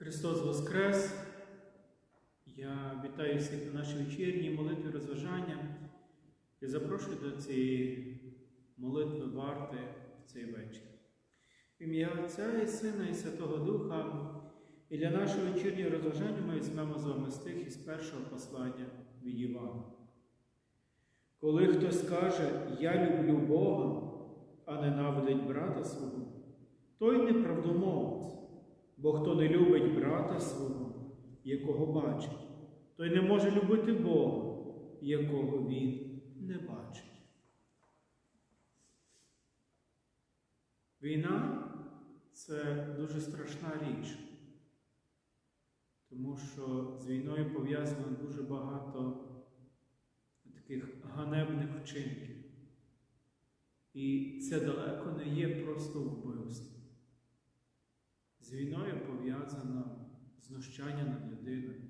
Христос Воскрес! Я вітаю всіх на нашій вечірній молитві розважання і запрошую до цієї молитви варти в цей вечір. Ім'я Отця і Сина і Святого Духа, і для нашого вечірнього розважання ми візьмемо з вами стих із першого послання від Івана. Коли хтось каже, я люблю Бога, а ненавидить брата свого, той неправдомовець. Бо хто не любить брата свого, якого бачить, той не може любити Бога, якого він не бачить. Війна це дуже страшна річ, тому що з війною пов'язано дуже багато таких ганебних вчинків. І це далеко не є просто вбивство. З війною пов'язано знущання над людиною.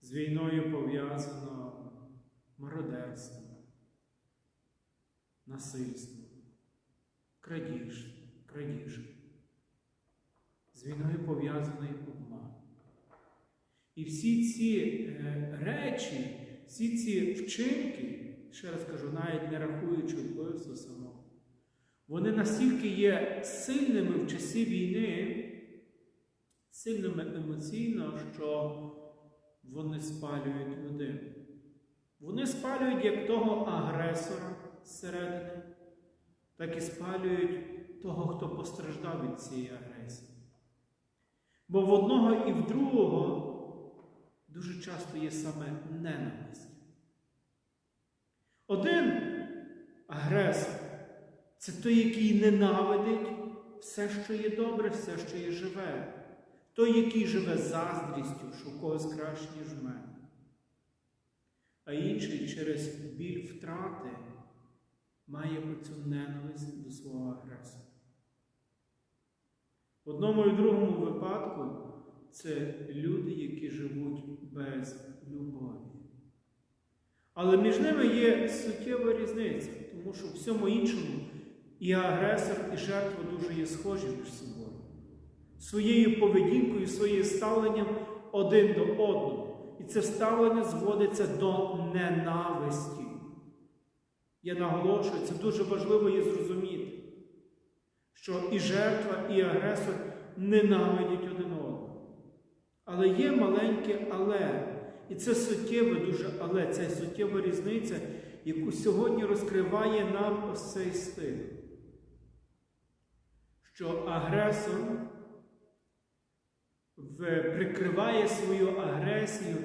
З війною пов'язано мародерство, насильство, крадіж, крадіжки. З війною пов'язаний обман. І всі ці е, речі, всі ці вчинки, ще раз кажу, навіть не рахуючи вбивство самого, вони настільки є сильними в часі війни, сильними емоційно, що вони спалюють людину. Вони спалюють як того агресора зсередини, так і спалюють того, хто постраждав від цієї агресії. Бо в одного і в другого дуже часто є саме ненависть. Один агресор це той, який ненавидить все, що є добре, все, що є живе. Той, який живе заздрістю, що когось краще, ніж мене. А інший через біль втрати має оцю ненависть до свого агресора. В одному і другому випадку це люди, які живуть без любові. Але між ними є суттєва різниця, тому що всьому іншому і агресор, і жертва дуже є схожі між собою. Своєю поведінкою, своїм ставленням один до одного. І це ставлення зводиться до ненависті. Я наголошую, це дуже важливо є зрозуміти, що і жертва, і агресор ненавидять один одного. Але є маленьке але. І це суттєве дуже але, це суттєва різниця, яку сьогодні розкриває нам ось цей стих. Що агресор прикриває свою агресію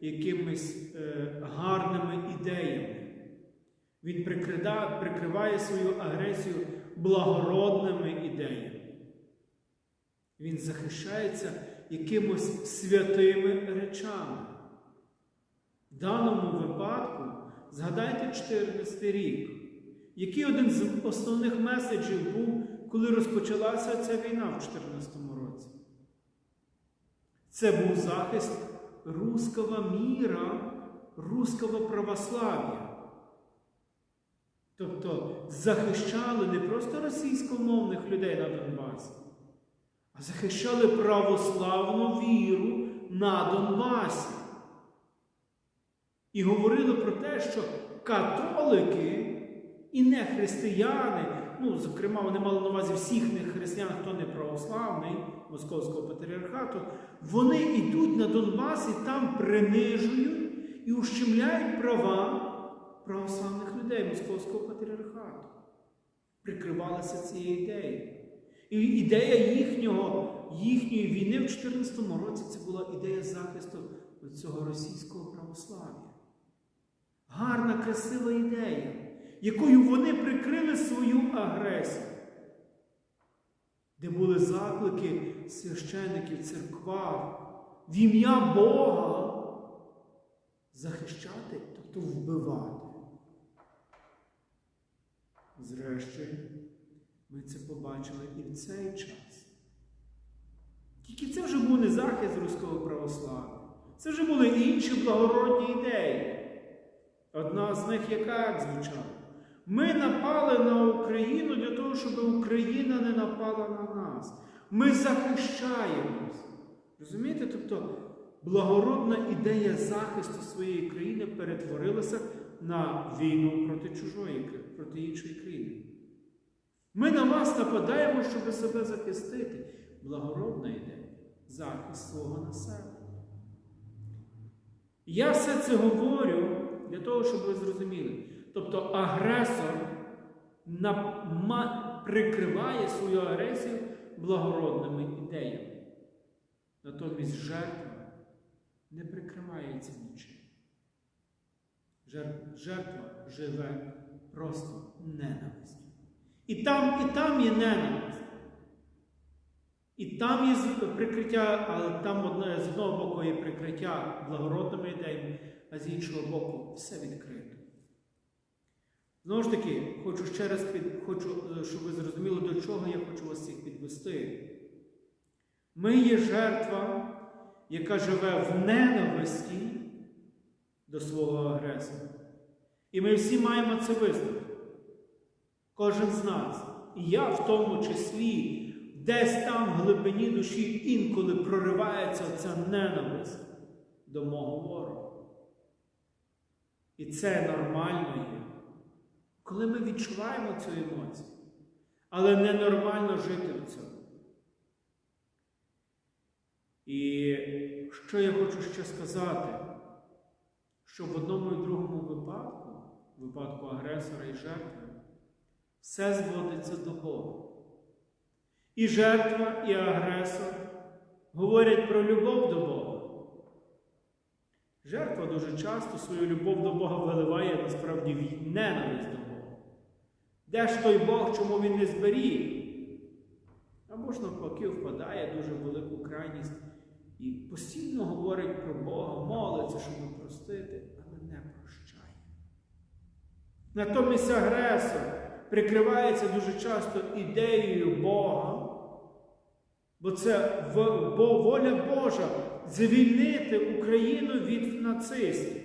якимись е, гарними ідеями. Він прикриває, прикриває свою агресію благородними ідеями. Він захищається якимось святими речами. В даному випадку згадайте 14 рік, який один з основних меседжів був, коли розпочалася ця війна в 2014 році. Це був захист русского міра, русского православ'я. Тобто захищали не просто російськомовних людей на Донбасі, а захищали православну віру на Донбасі. І говорили про те, що католики і не християни, ну, зокрема, вони мали на увазі всіх не християн, хто не православний Московського патріархату, вони йдуть на Донбас і там принижують і ущемляють права православних людей Московського патріархату. Прикривалися цією ідеєю. І ідея їхнього, їхньої війни в 2014 році це була ідея захисту цього російського православ'я. Гарна, красива ідея, якою вони прикрили свою агресію, де були заклики священиків церква в ім'я Бога захищати, тобто вбивати. Зрештою, ми це побачили і в цей час. Тільки це вже був не захист руського православ'я. Це вже були інші благородні ідеї. Одна з них яка як звучала? Ми напали на Україну для того, щоб Україна не напала на нас. Ми захищаємось. Розумієте? Тобто благородна ідея захисту своєї країни перетворилася на війну проти чужої, проти іншої країни. Ми на вас нападаємо, щоб себе захистити. Благородна ідея захист свого населення. Я все це говорю для того, щоб ви зрозуміли. Тобто агресор прикриває свою агресію благородними ідеями. Натомість жертва не прикривається нічим. Жертва живе просто ненавистю. І там, і там є ненависть. І там є прикриття, але там одне, з одного боку є прикриття благородними ідеями, а з іншого боку все відкрито. Знову ж таки, хочу ще раз під, хочу, е, щоб ви зрозуміли, до чого я хочу вас всіх підвести. Ми є жертва, яка живе в ненависті до свого агресора. І ми всі маємо це визнати. Кожен з нас. І я в тому числі, десь там в глибині душі інколи проривається ця ненависть до мого ворога. І це нормально є. Коли ми відчуваємо цю емоцію, але ненормально жити в цьому. І що я хочу ще сказати, що в одному і другому випадку, випадку агресора і жертви, все зводиться до Бога. І жертва, і агресор говорять про любов до Бога. Жертва дуже часто свою любов до Бога виливає насправді в ненависть до Бога. Де ж той Бог, чому він не зберіг? Або ж навпаки впадає дуже велику крайність і постійно говорить про Бога, молиться, щоб простити, але не прощає. Натомість агресор прикривається дуже часто ідеєю Бога, бо це бо воля Божа звільнити Україну від нацистів.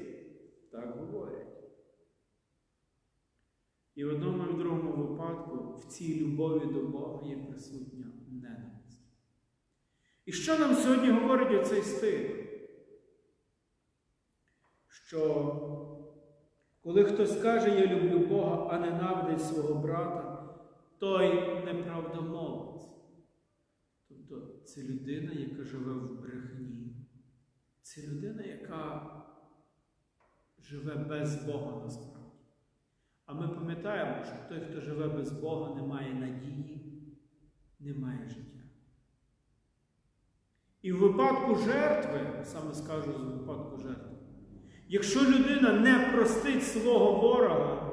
Так говорять. І в одному в цій любові до Бога є присутня ненависть. І що нам сьогодні говорить оцей стих? Що коли хтось каже, я люблю Бога, а ненавидить свого брата, той неправдомовець. Тобто це людина, яка живе в брехні. Це людина, яка живе без Бога насправді. Ми пам'ятаємо, що той, хто живе без Бога, не має надії, не має життя. І в випадку жертви, саме скажу з випадку жертви, якщо людина не простить свого ворога,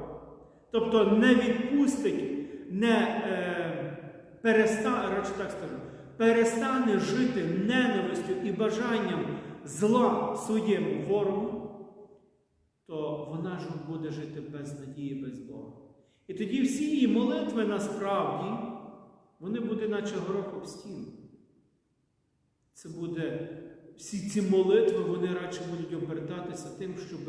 тобто не відпустить, не е, перестане, радше так скажу, перестане жити ненавистю і бажанням зла своєму ворогу, то вона ж буде жити без надії, без Бога. І тоді всі її молитви насправді, вони будуть наче горох об стіну. Це буде, всі ці молитви, вони радше будуть обертатися тим, щоб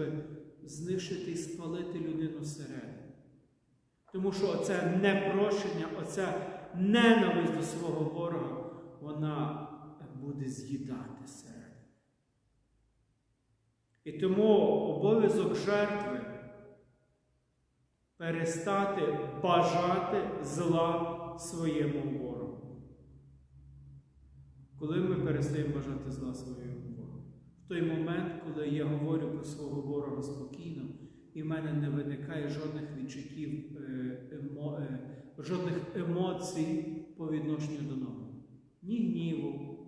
знищити і спалити людину всередині. Тому що оце непрощення, оця ненависть до свого ворога, вона буде з'їдати всередині. І тому обов'язок жертви перестати бажати зла своєму ворогу. Коли ми перестаємо бажати зла своєму ворогу? В той момент, коли я говорю про свого ворога спокійно, і в мене не виникає жодних відчуттів, е, емо, е, жодних емоцій по відношенню до нього. Ні гніву,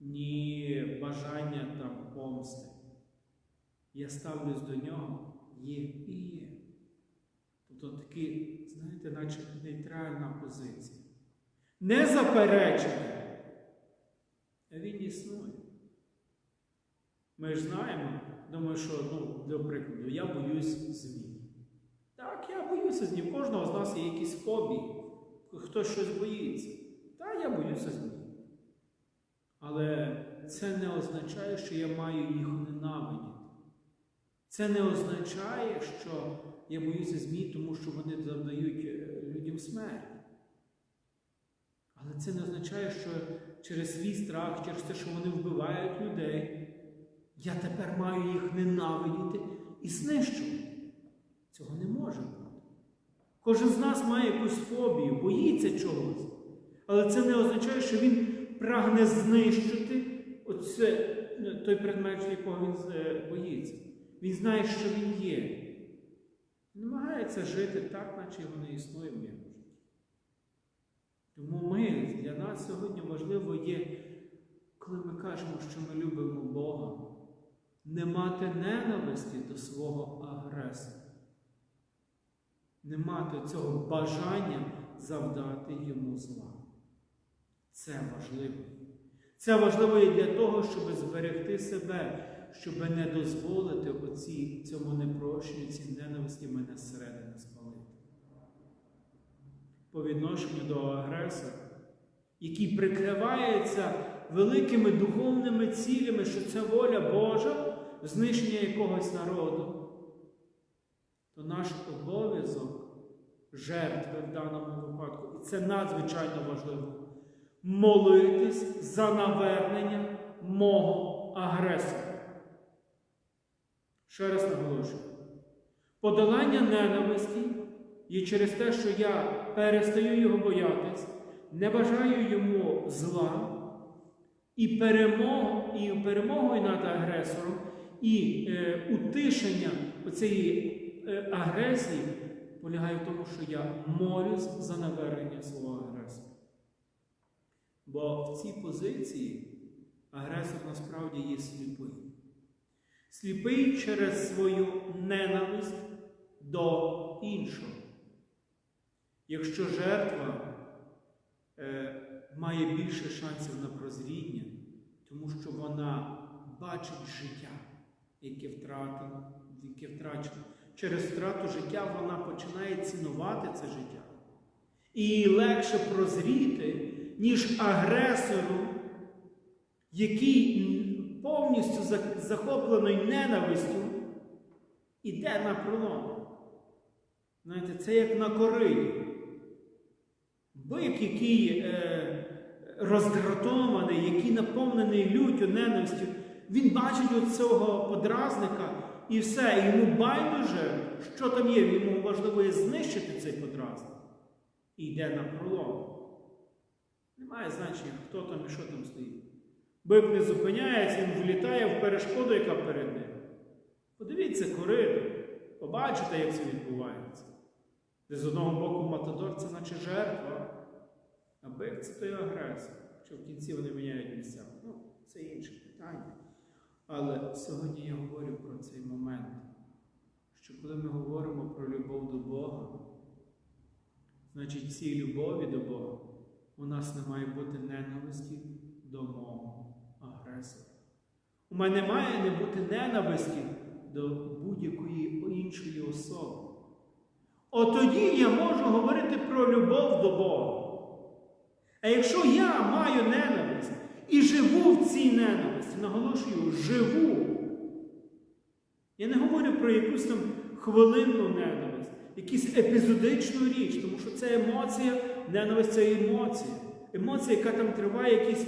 ні бажання там помсти. Я ставлюсь до нього, є і є. Тобто такі, знаєте, наче нейтральна позиція. Не заперечення, а він існує. Ми ж знаємо, думаю, що, ну, для прикладу, я боюсь змін. Так, я боюся змін. Кожного з нас є якісь хобі, хтось щось боїться. Так, я боюся змін. Але це не означає, що я маю їх ненавидіти. Це не означає, що я боюся змін, тому що вони завдають е, людям смерть. Але це не означає, що через свій страх, через те, що вони вбивають людей, я тепер маю їх ненавидіти і знищувати. Цього не може бути. Кожен з нас має якусь фобію, боїться чогось. Але це не означає, що він прагне знищити оце, ну, той предмет, якого він е, боїться. Він знає, що він є. Намагається жити так, наче його не існує в його житті. Тому ми, для нас сьогодні важливо є, коли ми кажемо, що ми любимо Бога, не мати ненависті до свого агресора, не мати цього бажання завдати йому зла. Це важливо. Це важливо і для того, щоб зберегти себе, щоб не дозволити оці, цьому непрощенню, цій ненависті мене зсередини спалити. По відношенню до агресора, який прикривається великими духовними цілями, що це воля Божа, знищення якогось народу, то наш обов'язок жертви в даному випадку, і це надзвичайно важливо молитись за навернення мого агресора. Ще раз наголошую. Подолання ненависті є через те, що я перестаю його боятись, не бажаю йому зла, і перемогу, і перемогою над агресором, і е, утишення цієї е, агресії полягає в тому, що я молюсь за навернення свого агресора. Бо в цій позиції агресор насправді є сліпий. Сліпий через свою ненависть до іншого. Якщо жертва е, має більше шансів на прозріння, тому що вона бачить життя, яке втратено, яке втрачено. Через втрату життя вона починає цінувати це життя. І їй легше прозріти, ніж агресору, який повністю захоплений ненавистю, іде на пролом. Знаєте, це як на кориді. Бик, який е, роздратований, який наповнений люттю, ненавистю, він бачить оцього подразника і все, йому байдуже, що там є, йому важливо є знищити цей подразник. І йде на пролом. Немає значення, хто там і що там стоїть. Бик не зупиняється, він влітає в перешкоду, яка перед ним. Подивіться коридор, побачите, як це відбувається. Де з одного боку Матадор це значить жертва, а бик це той агресор. Що в кінці вони міняють місця. Ну, це інше питання. Але сьогодні я говорю про цей момент, що коли ми говоримо про любов до Бога, значить цій любові до Бога у нас не має бути ненависті до мого агресора. У мене має не бути ненависті до будь-якої іншої особи. От тоді я можу говорити про любов до Бога. А якщо я маю ненависть і живу в цій ненависті, наголошую, живу. Я не говорю про якусь там хвилинну ненависть, якусь епізодичну річ, тому що це емоція, ненависть це емоція. Емоція, яка там триває якісь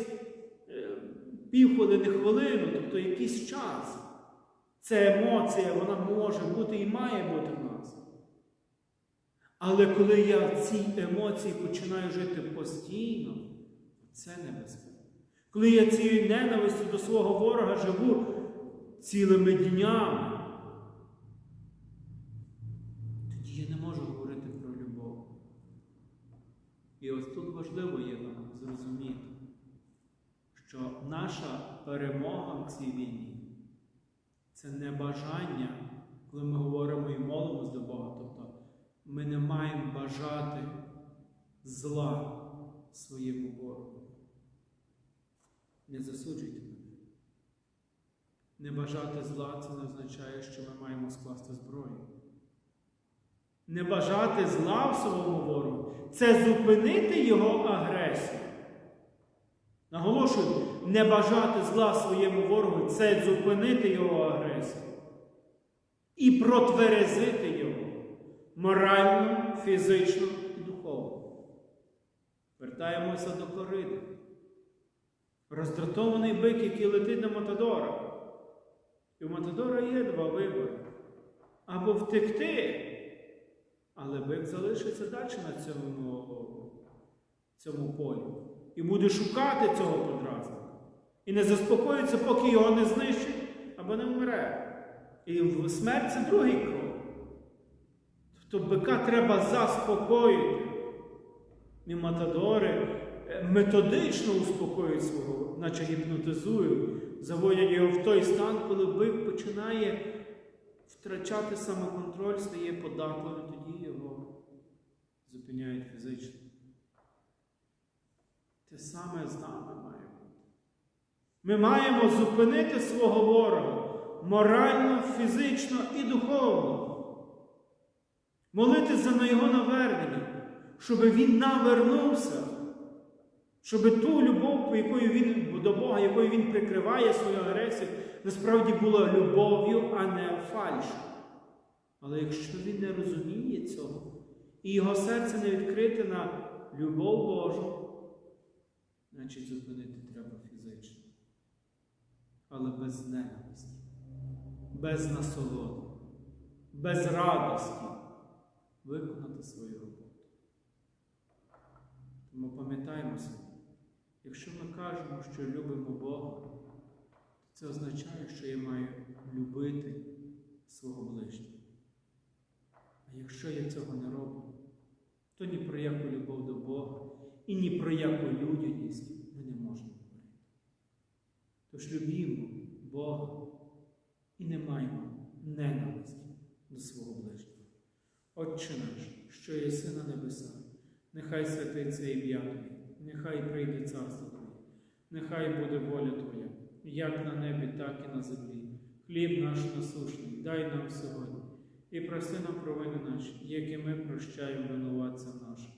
півхвилини, хвилину, тобто якийсь час. Це емоція, вона може бути і має бути в нас. Але коли я в цій емоції починаю жити постійно, це небезпека. Коли я цією ненавистю до свого ворога живу цілими днями, тоді я не можу говорити про любов. І ось тут важливо є нам зрозуміти, що наша перемога в цій війні це не бажання, коли ми говоримо і молимось до Бога. Тобто ми не маємо бажати зла своєму ворогу. Не засуджуйте мене. Не бажати зла це не означає, що ми маємо скласти зброю. Не бажати зла в своєму ворогу це зупинити його агресію. Наголошую, не бажати зла своєму ворогу це зупинити його агресію. І протверезити його морально, фізично і духовно. Вертаємося до кориди. Роздратований бик, який летить на Матадора. І у Матадора є два вибори. Або втекти, але бик залишиться далі на цьому, цьому полі. І буде шукати цього подразника. І не заспокоїться, поки його не знищить або не вмре. І смерть це другий крок. Тобто бика треба заспокоїти. І матадори е, методично успокоюють свого, наче гіпнотизують, заводять його в той стан, коли бик починає втрачати самоконтроль, стає податливим, тоді його зупиняють фізично. Те саме з нами має бути. Ми маємо зупинити свого ворога морально, фізично і духовно. Молитися за його навернення, щоб він навернувся, щоб ту любов, якою він до Бога, якою він прикриває свою агресію, насправді була любов'ю, а не фальшю. Але якщо він не розуміє цього, і його серце не відкрите на любов Божу, значить зупинити треба фізично. Але без ненависті, без насолоди, без радості виконати свою роботу. Тому пам'ятаємо собі, якщо ми кажемо, що любимо Бога, то це означає, що я маю любити свого ближнього. А якщо я цього не роблю, то ні про яку любов до Бога і ні про яку людяність ми не можемо говорити. Тож любімо Бога і не маємо ненависті до свого ближнього. Отче наш, що єси на небесах, нехай святиться ім'я Твоє, нехай прийде царство Твоє, нехай буде воля Твоя, як на небі, так і на землі. Хліб наш насушний, дай нам сьогодні, і проси нам провини наші, які ми прощаємо винуватцям нашим.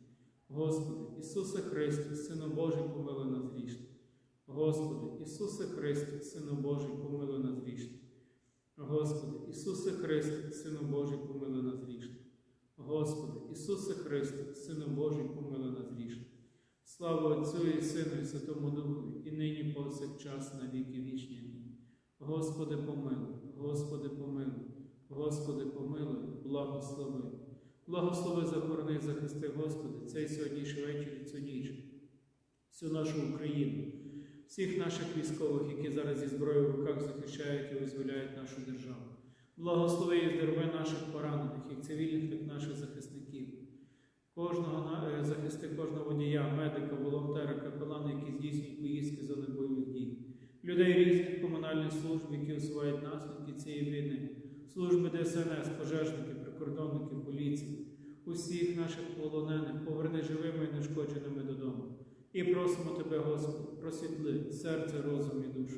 Господи, Ісусе Христе, Сину Божий, помилуй нас грішних. Господи, Ісусе Христе, Сину Божий, помилуй нас грішних. Господи, Ісусе Христе, Сину Божий, помилуй нас грішних. Господи, Ісусе Христе, Сину Божий, помилуй нас грішних. Слава Отцю і Сину і Святому Духу, і нині повсякчас на віки вічні. Господи, помилуй, Господи, помилуй, Господи, помилуй, благослови. Благослови, захорони, захисти, Господи, цей сьогоднішній вечір і цю ніч, всю нашу Україну, всіх наших військових, які зараз зі зброєю в руках захищають і визволяють нашу державу. Благослови і здорови наших поранених, як цивільних, так і наших захисників. Кожного е, захисти кожного водія, медика, волонтера, капелана, які здійснюють поїздки зони бойових дій, людей різних комунальних служб, які усувають наслідки цієї війни, служби ДСНС, пожежники, прикордонники, поліції, усіх наших полонених, поверни живими і нешкодженими додому. І просимо Тебе, Господи, просвітли серце, розум і душу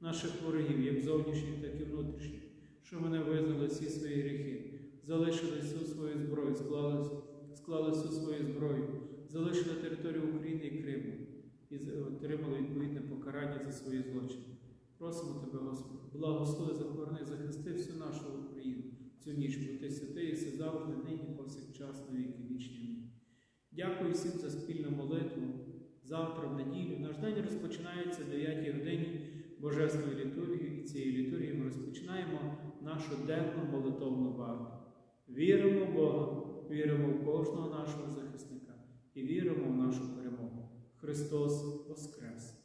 наших ворогів, як зовнішніх, так і внутрішніх, що мене визнали всі свої гріхи, залишили всю свою зброю, склали, склали всю свою зброю, залишили територію України і Криму і отримали відповідне покарання за свої злочини. Просимо Тебе, Господи, благослови, захорони, захисти всю нашу Україну, цю ніч, бо Ти святий, і завжди, нині, повсякчас, на віки вічні. Дякую всім за спільну молитву. Завтра, в неділю, наш день розпочинається о 9 годині Божественної літургії, і цією літургією ми розпочинаємо нашу денну молитовну варту. Віримо в Бога, віримо в кожного нашого захисника і віримо в нашу перемогу. Христос Воскрес!